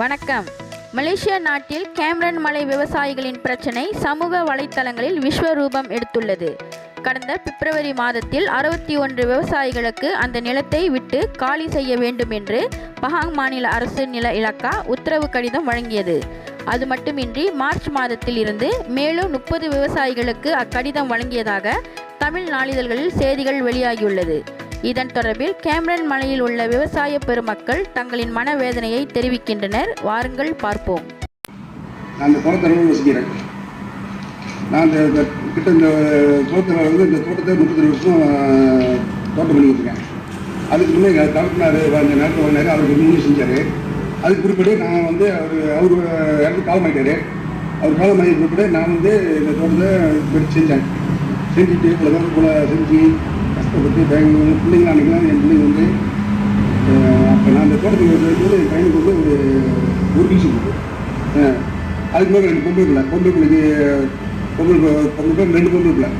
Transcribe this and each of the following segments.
வணக்கம். மலேசியா நாட்டில் கேம்ரன் மலை விவசாயிகளின் பிரச்சினை சமூக வலைத்தளங்களில் விஸ்வரூபம் எடுத்துள்ளது. கடந்த பிப்ரவரி மாதத்தில் அறுபத்தி ஒன்று விவசாயிகளுக்கு அந்த நிலத்தை விட்டு காலி செய்ய வேண்டும் என்று பஹாங் மாநில அரசு நில இலக்கா உத்தரவு கடிதம் வழங்கியது. அது மட்டுமின்றி மார்ச் மாதத்தில் இருந்து மேலும் முப்பது விவசாயிகளுக்கு அக்கடிதம் வழங்கியதாக தமிழ் நாளிதழ்களில் செய்திகள் வெளியாகியுள்ளது. இதன் தொடர்பில் கேம்ரன் மலையில் உள்ள விவசாய பெருமக்கள் தங்களின் மனவேதனையை தெரிவிக்கின்றனர். வாருங்கள் பார்ப்போம். நான் இந்த குளத்தரவில் வசிக்கிறேன். நான் இந்த கிட்ட இந்த தோட்டத்தில் வந்து இந்த தோட்டத்தை முப்பத்தஞ்சு வருஷம் தோட்டம் பண்ணிக்கிட்டு அதுக்கு முன்னே எங்கள் கலெக்டர் அந்த நேரத்தில் வந்தார் அவருக்கு முன்னே செஞ்சார். அதுக்கு பிற்படி நான் வந்து அவர் அவர் இறந்து காலமாயிட்டார் அவர் காலமாகி பிற்படி நான் வந்து இந்த தோட்டத்தை செஞ்சேன். செஞ்சுட்டு இவ்வளோ பேர் போல செஞ்சு கஷ்டப்பட்டு பெங்களூர் பிள்ளைங்க அன்றைக்கெலாம் என் பிள்ளைங்க வந்து அப்போ நான் அந்த தோட்டத்துக்கு வரும்போது என் பையனுக்கு வந்து ஒரு ஒரு வயசு கொடுத்து அதுக்கு மேலே ரெண்டு பொம்பளை பிள்ளை பொம்பளை பிள்ளைக்கு பொம்பளை பொம்பளை பிள்ளை ரெண்டு பொம்பளை பிள்ளை.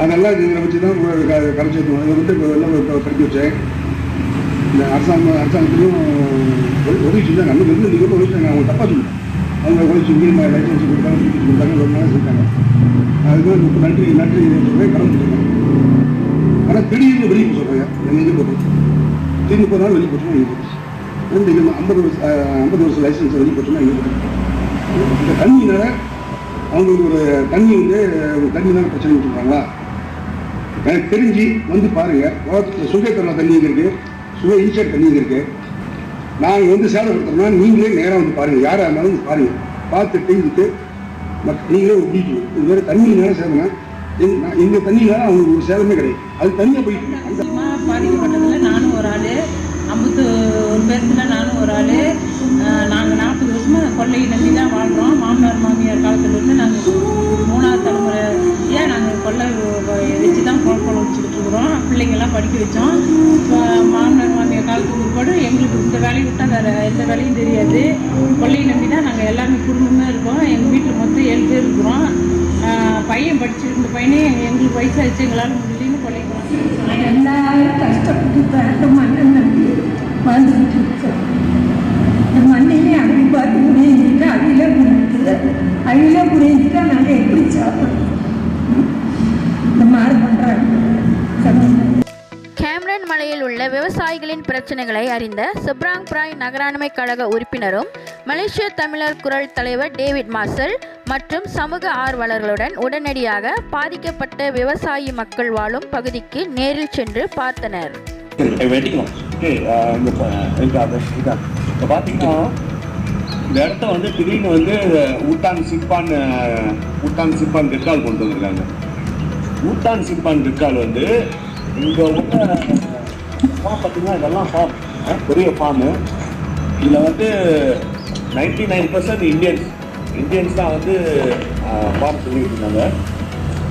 அதெல்லாம் இதில் வச்சு தான் கரைச்சி வைக்கணும் இதை வந்து எல்லாம் படிக்க வச்சேன். இந்த அரசாங்கம் அரசாங்கத்துலையும் உதவி- உதவி செஞ்சாங்க அங்கே இருந்து நீங்கள் உதவி செஞ்சாங்க அவங்க தப்பாக சொல்லுங்க அவங்க உதவி செஞ்சு லைசன்ஸ் கொடுத்தாங்க கொடுத்தாங்க ரொம்ப நாள் செஞ்சாங்க அதுக்கு நன்றி நன்றி சொல்கிறேன் கடந்து சொல்கிறாங்க எங்கள் இது போட்டு முப்பது நாள் வெளியே போட்டோம்னா வெளியே ரெண்டு ஐம்பது வருஷம் ஐம்பது வருஷம் லைசன்ஸ் வெளியே போட்டோம்னா இந்த தண்ணினால அவங்களுக்கு ஒரு தண்ணி வந்து ஒரு தண்ணினால பிரச்சனை சொல்கிறாங்களா எனக்கு தெரிஞ்சு வந்து பாருங்கள் உலகத்தில் தரலாம் தண்ணி இருக்குது சுகை சுக ஈச்சர் தண்ணி எங்க நாங்கள் வந்து சேதப்படுத்துறோம்னா நீங்களே நேராக வந்து பாருங்கள் யாராக இருந்தாலும் வந்து பாருங்கள் பார்த்துட்டு இதுக்கு மத் நீங்களே ஒட்டிட்டு இது வேறு தண்ணி நேரம் சேதம்னா எங்க எங்க அவங்களுக்கு ஒரு சேதமே கிடையாது. அது தண்ணியை போயிட்டு பாதிக்கப்பட்டதுல நானும் ஒரு ஆள் ஐம்பத்து ஒரு பேருந்துல நானும் ஒரு ஆள். நாங்கள் நாற்பது வருஷமாக கொள்ளையை நம்பி தான் வாழ்கிறோம் மாமனார் மாமியார் காலத்துலேருந்து நாங்கள் மூணாவது தலைமுறை ஏன் நாங்கள் கொள்ளை வச்சு தான் குழப்பம் வச்சுக்கிட்டு இருக்கிறோம். பிள்ளைங்கள்லாம் படிக்க வச்சோம். இப்போ மாமனார் மாமியார் காலத்துக்கு பிற்பாடு எங்களுக்கு இந்த வேலையை விட்டால் வேறு எந்த வேலையும் தெரியாது. கொள்ளையை நம்பி தான் நாங்கள் எல்லாமே குடும்பமே இருக்கோம். எங்கள் வீட்டில் மொத்தம் ஏழு பேர் இருக்கிறோம். பையன் படிச்சிருந்த பையனே எங்களுக்கு வயசாகிடுச்சு எங்களால் முடியலன்னு கொள்ளைக்கிறோம் எல்லாரும் கஷ்டப்பட்டு மாநில விவசாயிகளின் பிரச்சனைகளை அறிந்த செப்ராங் பிராய் நகராண்மை கழக உறுப்பினரும் மலேசிய தமிழர் குரல் தலைவர் டேவிட் மார்சல் மற்றும் சமூக ஆர்வலர்களுடன் உடனடியாக பாதிக்கப்பட்ட விவசாயி மக்கள் வாழும் பகுதிக்கு நேரில் சென்று பார்த்தனர். Uh, இந்த இடத்த வந்து திடீர்னு வந்து ஊட்டான் சிப்பான் ஊட்டான் சிப்பான் ரெக்கால் கொண்டு வந்திருக்காங்க. ஊட்டான் சிப்பான் ரெக்கால் வந்து இங்கே உள்ள ஃபார்ம் பார்த்தீங்கன்னா இதெல்லாம் ஃபார்ம் பெரிய ஃபார்மு இதில் வந்து ninety nine percent Indians Indians தான் வந்து ஃபார்ம் சொல்லிட்டு இருந்தாங்க.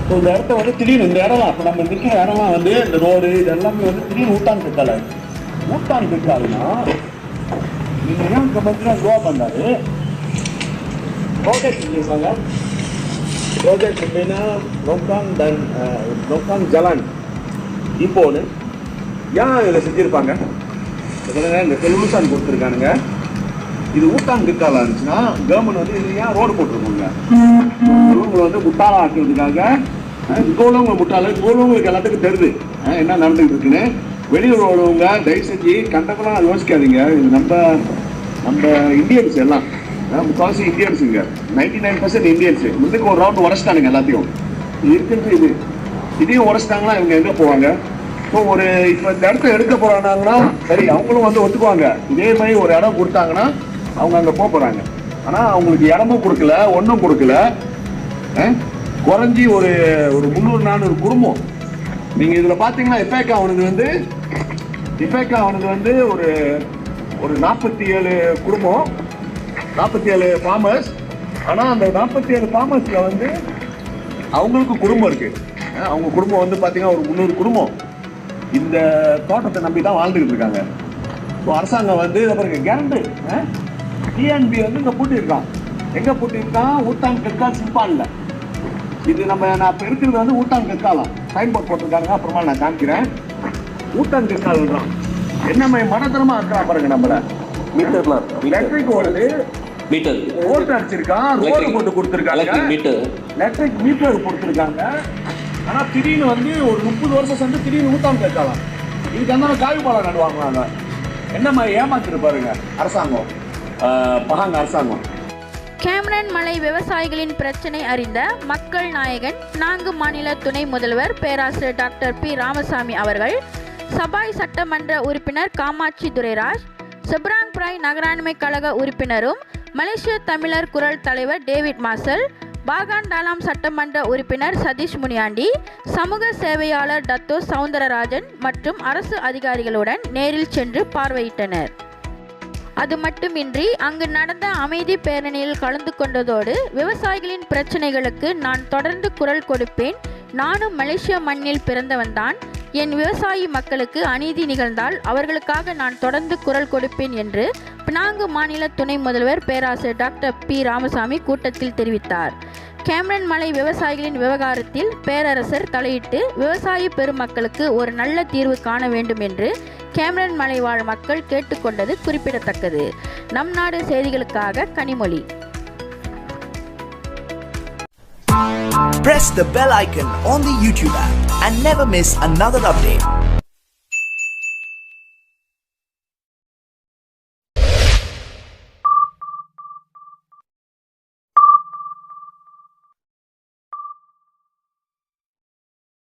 ஸோ இந்த இடத்த வந்து திடீர்னு இந்த இடம்லாம் இப்போ நம்ம நிற்கிற இடம்லாம் வந்து இந்த ரோடு இது எல்லாமே வந்து திடீர்னு ஊட்டான் பிற்கால ஊட்டான் பிற்காலுனா நீங்கள் ஏன் இந்த மாதிரி கோவா பண்ணாரு ப்ராஜெக்ட் சொல்லியிருக்காங்க ப்ராஜெக்ட் எப்படின்னா நோக்காங் தன் நோக்காங் ஜலான். இப்போன்னு ஏன் இதில் செஞ்சுருப்பாங்க? சொல்லுங்க இந்த செல்லுசான் கொடுத்துருக்கானுங்க. இது ஊட்டான் பிற்கால இருந்துச்சுன்னா கவர்மெண்ட் வந்து இது ஏன் ரோடு போட்டிருக்காங்க? இவங்களை வந்து முட்டாளா ஆக்குறதுக்காக அஹ், உள்ளவங்க முட்டாள இங்க உள்ளவங்களுக்கு எல்லாத்துக்கும் தெரியுது என்ன நடந்துகிட்டு இருக்குன்னு. வெளியூர் உள்ளவங்க தயவு செஞ்சு கண்டப்பெல்லாம் யோசிக்காதீங்க. இது நம்ம நம்ம இந்தியன்ஸ் எல்லாம். முக்கால்வாசி இந்தியன்ஸுங்க. Indians ninety nine percent Indians. முன்னுக்கு ஒரு ரவுண்ட் உடச்சிட்டானுங்க எல்லாத்தையும். இது இருக்கிறது இது. இதையும் உடச்சிட்டாங்கன்னா இவங்க எங்கே போவாங்க? இப்போ ஒரு இப்போ இந்த இடத்த எடுக்க போகிறாங்கன்னா சரி அவங்களும் வந்து ஒத்துக்குவாங்க. இதே மாதிரி ஒரு இடம் கொடுத்தாங்கன்னா அவங்க அங்கே போக போகிறாங்க ஆனால் அவங்களுக்கு இடமும் கொடுக்கல ஒன்றும் கொடுக்கல. குறைஞ்சி ஒரு ஒரு முந்நூறு நானூறு குடும்பம். நீங்கள் இதில் பார்த்தீங்கன்னா இப்பேக்கா ஆனது வந்து இப்பேக்கா அவனுக்கு வந்து ஒரு ஒரு நாற்பத்தி ஏழு குடும்பம். நாற்பத்தி ஏழு ஃபார்மர்ஸ் ஆனால் அந்த நாற்பத்தி ஏழு ஃபார்மர்ஸில் வந்து அவங்களுக்கு குடும்பம் இருக்குது அவங்க குடும்பம் வந்து பார்த்தீங்கன்னா ஒரு முந்நூறு குடும்பம். இந்த தோட்டத்தை நம்பி தான் வாழ்ந்துகிட்டு இருக்காங்க. ஸோ அரசாங்கம் வந்து பாருங்க கேரண்டு டிஎன்பி வந்து இங்கே பூட்டியிருக்கான். எங்கே பூட்டியிருக்கான்? ஊட்டான் கற்கால் சிம்பான்ல இது நம்ம நான் இப்போ இருக்கிறது வந்து ஊட்டான் கற்காலம். சைன் போர்ட் போட்டிருக்காங்க அப்புறமா நான் காமிக்கிறேன். ஊட்டான் கற்கால்ன்றான் என்ன மனத்தனமாக இருக்கிறான் பாருங்க நம்மள. மீட்டர்லாம் எலக்ட்ரிக் ஓடுது. மீட்டர். ஓட்டு அடிச்சிருக்கான் ரோடு போட்டு கொடுத்துருக்காங்க. எலக்ட்ரிக் மீட்டர் எலக்ட்ரிக் மீட்டர் கொடுத்துருக்காங்க ஆனால் திடீர்னு வந்து ஒரு முப்பது வருஷம் சென்று திடீர்னு ஊத்தாம கேட்கலாம் இதுக்கு அந்த காவி பழம் நடுவாங்களாங்க என்ன மாதிரி ஏமாத்திட்டு பாருங்க அரசாங்கம். பகாங்க அரசாங்கம். கேமரன் மலை விவசாயிகளின் பிரச்சனை அறிந்த மக்கள் நாயகன் நான்கு மாநில துணை முதல்வர் பேராசிரியர் டாக்டர் பி. ராமசாமி அவர்கள் சபாய் சட்டமன்ற உறுப்பினர் காமாட்சி துரைராஜ் செப்ராங் பிராய் நகராண்மை கழக உறுப்பினரும் மலேசிய தமிழர் குரல் தலைவர் டேவிட் மாசல் பாகான் டாலாம் சட்டமன்ற உறுப்பினர் சதீஷ் முனியாண்டி சமூக சேவையாளர் டத்தோ சவுந்தரராஜன் மற்றும் அரசு அதிகாரிகளுடன் நேரில் சென்று பார்வையிட்டனர். அது மட்டுமின்றி அங்கு நடந்த அமைதி பேரணியில் கலந்து கொண்டதோடு விவசாயிகளின் பிரச்சனைகளுக்கு நான் தொடர்ந்து குரல் கொடுப்பேன். நானும் மலேசிய மண்ணில் பிறந்தவன்தான் என் விவசாயி மக்களுக்கு அநீதி நிகழ்ந்தால் அவர்களுக்காக நான் தொடர்ந்து குரல் கொடுப்பேன் என்று பினாங்கு மாநில துணை முதல்வர் பேராசிரியர் டாக்டர் பி. ராமசாமி கூட்டத்தில் தெரிவித்தார். கேம்ரன் மலை விவசாயிகளின் விவகாரத்தில் பேரரசர் தலையிட்டு விவசாய பெருமக்களுக்கு ஒரு நல்ல தீர்வு காண வேண்டும் என்று கேம்ரன் மலை வாழ் மக்கள் கேட்டுக்கொண்டது குறிப்பிடத்தக்கது நம் நாடு செய்திகளுக்காக Kanimozhi Press the bell icon on the YouTube app and never miss another update.